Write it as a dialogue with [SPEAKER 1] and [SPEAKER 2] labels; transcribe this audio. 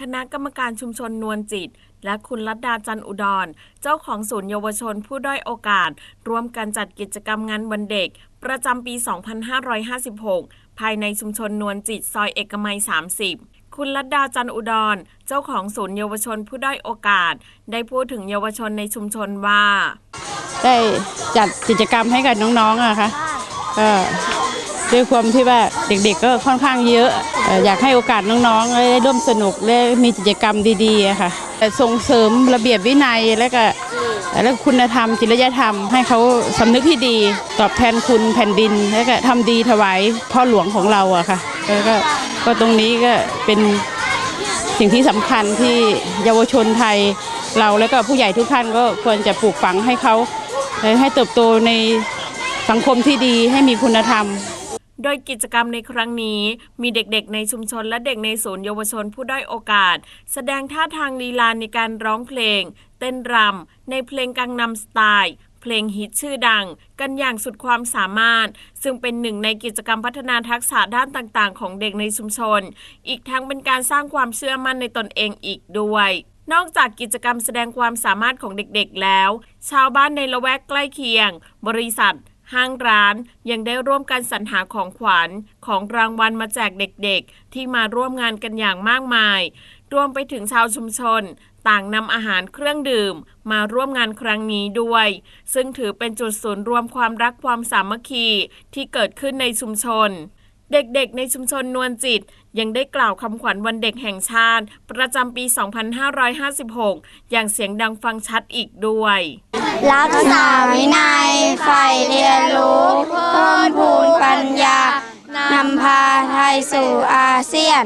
[SPEAKER 1] คณะกรรมการชุมชนนวลจิต และคุณลัดดาจันอุดร เจ้าของศูนย์เยาวชนผู้ด้อยโอกาส ร่วมกันจัดกิจกรรมงานวันเด็ก ประจำปี 2556 ภายในชุมชนนวลจิตซอยเอกมัย 30คุณลัดดาจันอุดร เจ้าของศูนย์เยาวชนผู้ด้อยโอกาส ได้พูดถึงเยาวชนในชุมชนว่า
[SPEAKER 2] ได้จัดกิจกรรมให้กับน้องๆอะค่ะ ด้วยความที่ว่าเด็กๆก็ค่อนข้างเยอะ อยากให้โอกาสน้องๆได้ร่วมสนุกและมีกิจกรรมดีๆค่ะส่งเสริมระเบียบวินัยและก็และคุณธรรมจริยธรรมให้เขาสำนึกที่ดี ตอบแทนคุณแผ่นดิน และก็ทำดีถวายพ่อหลวงของเราอะค่ะแล้วก็ก็ตรงนี้ก็เป็นสิ่งที่สำคัญที่เยาวชนไทยเราแล้วก็ผู้ใหญ่ทุกท่านก็ควรจะปลูกฝังให้เขาให้เติบโตในสังคมที่ดีให้มีคุณธรรม
[SPEAKER 1] โดยกิจกรรมในครั้งนี้ มีเด็กๆ ในชุมชนและเด็กในศูนย์เยาวชนผู้ด้อยโอกาส แสดงท่าทางลีลาในการร้องเพลง เต้นรำในเพลงกังนำสไตล์เพลงฮิตชื่อดังกันอย่างสุดความสามารถ ซึ่งเป็นหนึ่งในกิจกรรมพัฒนาทักษะด้านต่างๆ ของเด็กในชุมชน อีกทั้งเป็นการสร้างความเชื่อมั่นในตนเองอีกด้วย นอกจากกิจกรรมแสดงความสามารถของเด็กๆแล้ว ชาวบ้านในละแวกใกล้เคียง บริษัท ห้างร้านยังได้ร่วมกันสรรหาของขวัญของรางวัลมาแจกเด็กๆ ที่มาร่วมงานกันอย่างมากมาย รวมไปถึงชาวชุมชน ต่างนำอาหารเครื่องดื่ม มาร่วมงานครั้งนี้ด้วย ซึ่งถือเป็นจุดศูนย์รวมความรักความสามัคคีที่เกิดขึ้นในชุมชนเด็กๆ ในชุมชนนวลจิต ยังได้กล่าวคำขวัญวันเด็กแห่งชาติ ประจำปี 2556 อย่างเสียงดังฟังชัดอีกด้วย
[SPEAKER 3] รักษาวินัยใฝ่เรียนรู้เพิ่มพูนปัญญานำพาไทยสู่อาเซียน